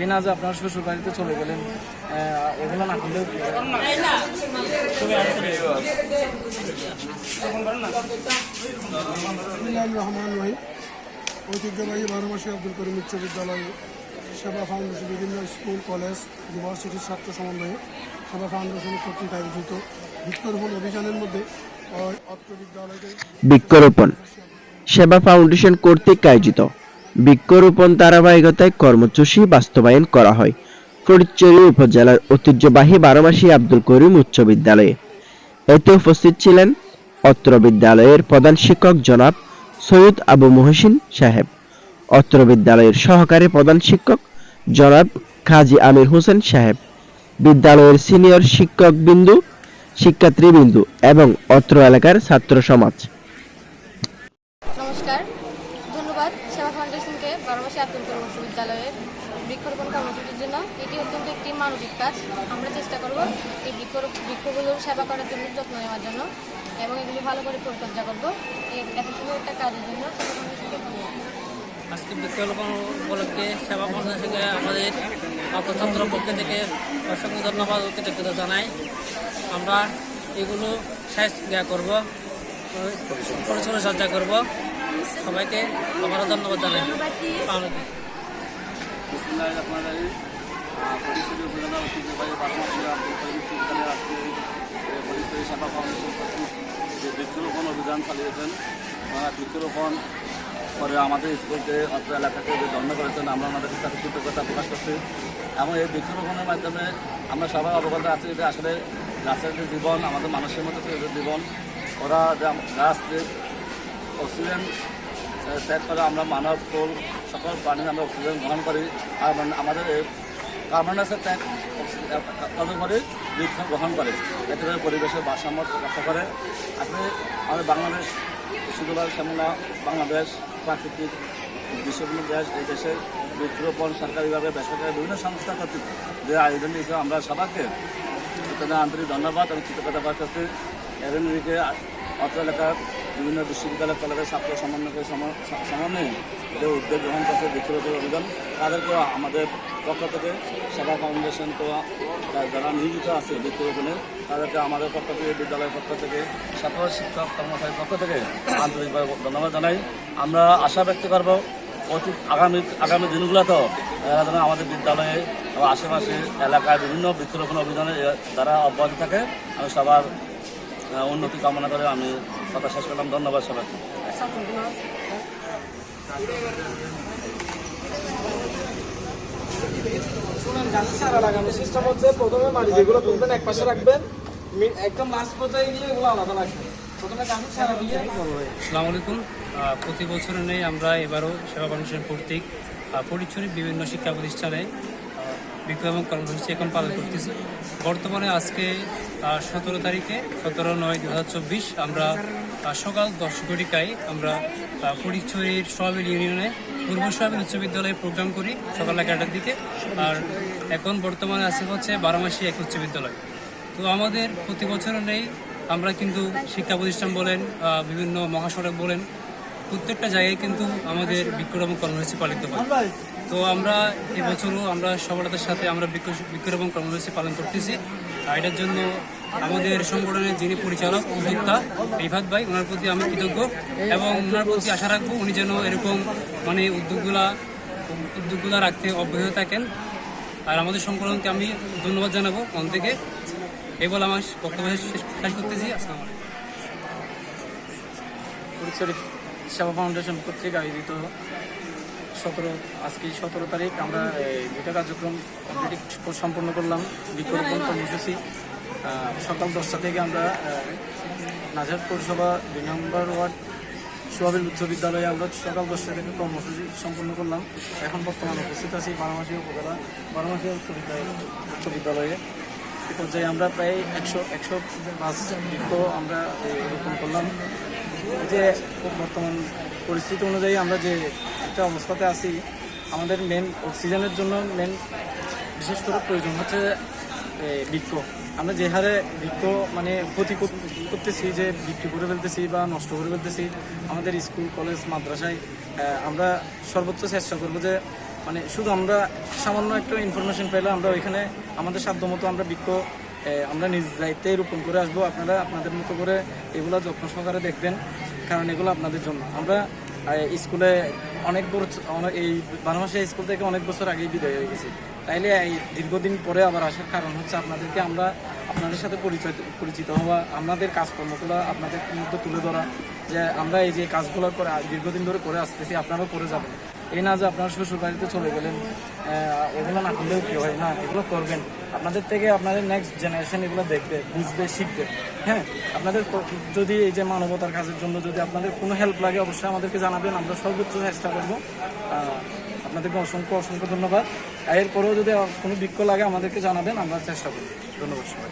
এই না যে আপনার শ্বশুর বাড়িতে চলে গেলেন এগুলো না করলেও রহমান রহিম। ঐতিহ্যবাহী বারো মাসে আব্দুল করিম উচ্চ বিদ্যালয় সেবা ফাউন্ডেশন বিভিন্ন স্কুল কলেজ ইউনিভার্সিটির ছাত্র সমন্বয়ে সেবা ফাউন্ডেশন কর্তৃক আয়োজিত বৃক্ষরোপণ অভিযানের মধ্যে অত্র বিদ্যালয়কে বৃক্ষরোপণ সেবা ফাউন্ডেশন কর্তৃক আয়োজিত। বৃক্ষরোপণ ধারাবাহিকতায় কর্মসূচি বাস্তবায়ন করা হয়। ফরিদচুরি উপজেলার ঐতিহ্যবাহী বারোমাসী আব্দুল করিম উচ্চ বিদ্যালয়ে। এতে উপস্থিত ছিলেন অত্র বিদ্যালয়ের প্রধান শিক্ষক জনাব সৈয়দ আবু মহসিন সাহেব, অত্র বিদ্যালয়ের সহকারী প্রধান শিক্ষক জনাব কাজী আমির হোসেন সাহেব, বিদ্যালয়ের সিনিয়র শিক্ষক বিন্দু, শিক্ষার্থী বিন্দু এবং অত্র এলাকার ছাত্র সমাজ। নমস্কার। ধন্যবাদ সেবা ফাউন্ডেশনকে বারোমাসী আব্দুল করিম উচ্চ বিদ্যালয়ের বৃক্ষরোপণ কর্মসূচির জন্য। এটি অত্যন্ত একটি মানবিক কাজ। আমরা চেষ্টা করব এই বৃক্ষ বৃক্ষগুলোর সেবা করার জন্য যত্ন নেওয়ার জন্য এবং এগুলি ভালো করে পরিচর্যা করব। এত সুন্দর একটা কাজের জন্য আজকে বৃক্ষরোপণ উপলক্ষে সেবা ফাউন্ডেশনকে আমাদের ছাত্র পক্ষ থেকে অসংখ্য ধন্যবাদ ও কৃতজ্ঞতা জানাই। আমরা এগুলো শেষ করব পরিচর্যা করব। সবাইকে আবারও ধন্যবাদ জানাই। যে বৃক্ষরোপণ অভিযান চালিয়েছেন ওনারা বৃক্ষরোপণ করে আমাদের স্কুলকে অত্র এলাকাকে যে ধন্য করেছেন আমরা আমাদের সাথে কৃতজ্ঞতা প্রকাশ করছি এবং এই বৃক্ষরোপণের মাধ্যমে আমরা সবাই অবগত আছি যে আসলে গাছের যে জীবন, আমাদের মানুষের মতো জীবন, ওরা যে গাছ যে অক্সিজেন ত্যাগ করে আমরা মানব ফুল, সকল প্রাণী আমরা অক্সিজেন গ্রহণ করি। আর মানে আমাদের কার্বন ডাইঅক্সাইড ত্যাগ তদুপরি বৃক্ষ গ্রহণ করে। এতে করে পরিবেশের ভারসাম্য রক্ষা করে। আপনি আমাদের বাংলাদেশ শুধুবার সামনা বাংলাদেশ, প্রাকৃতিক বিশ্বগুলো দেশ, এই দেশে বৃক্ষরোপণ সরকারিভাবে বেসরকারি বিভিন্ন সংস্থা কর্তৃক যে আয়োজন দিয়েছে আমরা সবাইকে এখানে আন্তরিক ধন্যবাদ এবং কৃতজ্ঞতা প্রকাশ করছি। এর দিকে অত্র এলাকার বিভিন্ন বিশ্ববিদ্যালয় কলেজের ছাত্র সমন্বয়কে সম- সমন্বয়ে যে উদ্যোগ গ্রহণ করছে বৃক্ষরোপণ অভিযান, তাদেরকেও আমাদের পক্ষ থেকে সেবা ফাউন্ডেশন তো যারা নিয়োজিত আছে বৃক্ষরোপণে তাদেরকে আমাদের পক্ষ থেকে, বিদ্যালয়ের পক্ষ থেকে, ছাত্র শিক্ষক কর্মচারীর পক্ষ থেকে আন্তরিকভাবে ধন্যবাদ জানাই। আমরা আশা ব্যক্ত করব, অতি আগামী আগামী দিনগুলোতেও যেন আমাদের বিদ্যালয়ে এবং আশেপাশে এলাকায় বিভিন্ন বৃক্ষরোপণ অভিযানে দ্বারা অব্যাহত থাকে, আমি সবার উন্নতি কামনা করে আমি কথা শেষ করলাম ধন্যবাদ চারা লাগানো সিস্টেম হচ্ছে প্রথমে মাটি যেগুলো তুলবেন এক পাশে রাখবেন মি- একদম লাস্ট পর্যায়ে গিয়ে এগুলো আলাদা রাখবেন। প্রথমে গাছের চারা দিয়ে আসসালামু আলাইকুম। প্রতি বছর নেই আমরা এবারও সেবা ফাউন্ডেশন কর্তৃক ফটিকছড়ির বিভিন্ন শিক্ষা প্রতিষ্ঠানে বিক্ষোভ কর্মসূচি এখন পালন করতেছি। বর্তমানে আজকে সতেরো তারিখে, সতেরো নয় দু হাজার চব্বিশ, আমরা সকাল দশ ঘটিকায় আমরা ফটিকছড়ির সোয়াবিল ইউনিয়নে পূর্ব সোয়াবিল উচ্চ বিদ্যালয়ে প্রোগ্রাম করি সকাল এগারোটার দিকে। আর এখন বর্তমানে আছে হচ্ছে বারোমাসি এক উচ্চ বিদ্যালয়। তো আমাদের প্রতি বছর নেই, আমরা কিন্তু শিক্ষা প্রতিষ্ঠান বলেন বিভিন্ন মহাসড়ক বলেন, প্রত্যেকটা জায়গায় কিন্তু আমাদের বৃক্ষরোপণ কর্মসূচি পালিত হয়। তো আমরা এবছরও আমরা সফলতার সাথে আমরা বৃক্ষ- বৃক্ষরোপণ কর্মসূচি পালন করতেছি। এটার জন্য আমাদের সংগঠনের যিনি পরিচালক, উদ্যোক্তা রিফাত ভাই, ওনার প্রতি আমি কৃতজ্ঞ এবং ওনার প্রতি আশা রাখব উনি যেন এরকম মানে উদ্যোগগুলা উদ্যোগগুলা রাখতে অব্যাহত থাকেন। আর আমাদের সংগঠনকে আমি ধন্যবাদ জানাব মন থেকে। এই বলে আমার বক্তব্য শেষ করতেছি। আসসালামু সেবা ফাউন্ডেশন কর্তৃক আয়োজিত সতেরো আজকে সতেরো তারিখ, আমরা দুটা কার্যক্রম সম্পন্ন করলাম। বৃক্ষরোপণ কর্মসূচি সকাল দশটা থেকে আমরা নাজার পৌরসভা, দুই নম্বর ওয়ার্ড সোহাবিল উচ্চ বিদ্যালয়ে, আমরা সকাল দশটা থেকে কর্মসূচি সম্পন্ন করলাম। এখন বর্তমানে উপস্থিত আছি বারোমাসী উপজেলা বারোমাসী উচ্চ বিদ্যালয়, উচ্চ বিদ্যালয়ে। এই পর্যায়ে আমরা প্রায় একশো একশো পাঁচ বৃক্ষ আমরা রোপণ করলাম। যে বর্তমান পরিস্থিতি অনুযায়ী আমরা যে একটা অবস্থাতে আছি। আমাদের মেন অক্সিজেনের জন্য মেন বিশেষ করে প্রয়োজন হচ্ছে বৃক্ষ। আমরা যে হারে বৃক্ষ মানে ক্ষতি করতেছি, যে বিক্রি করে ফেলতেছি বা নষ্ট করে ফেলতেছি, আমাদের স্কুল, কলেজ, মাদ্রাসায় আমরা সর্বোচ্চ চেষ্টা করব যে মানে শুধু আমরা সামান্য একটা ইনফরমেশন পেলে আমরা ওইখানে আমাদের সাধ্য মতো আমরা বৃক্ষ আমরা নিজ দায়িত্বে রোপণ করে আসব। আপনারা আপনাদের মতো করে এগুলো যত্ন সহকারে দেখবেন, কারণ এগুলো আপনাদের জন্য। আমরা স্কুলে অনেক বছর এই মাসে স্কুল থেকে অনেক বছর আগেই বিদায় হয়ে গেছি। তাইলে এই দীর্ঘদিন পরে আবার আসার কারণ হচ্ছে আপনাদেরকে আমরা আপনাদের সাথে পরিচয়, পরিচিত হওয়া আপনাদের কাজকর্মগুলো আপনাদের মধ্যে তুলে ধরা, যে আমরা এই যে কাজগুলো করে দীর্ঘদিন ধরে করে আসতেছি, আপনারাও করে যাবেন। এই না যে আপনারা শ্বশুর বাড়িতে চলে গেলেন এগুলো না করলেও কেউ হয়? না, এগুলো করবেন। আপনাদের থেকে আপনাদের নেক্সট জেনারেশন এগুলো দেখবে, বুঝবে, শিখবে। হ্যাঁ আপনাদের যদি এই যে মানবতার কাজের জন্য যদি আপনাদের কোনো হেল্প লাগে, অবশ্যই আমাদেরকে জানাবেন। আমরা সর্বোচ্চ চেষ্টা করব। আপনাদেরকে অসংখ্য অসংখ্য ধন্যবাদ। এরপরেও যদি কোনো বিক্ষ লাগে, আমাদেরকে জানাবেন। আমরা চেষ্টা করব। ধন্যবাদ সবাই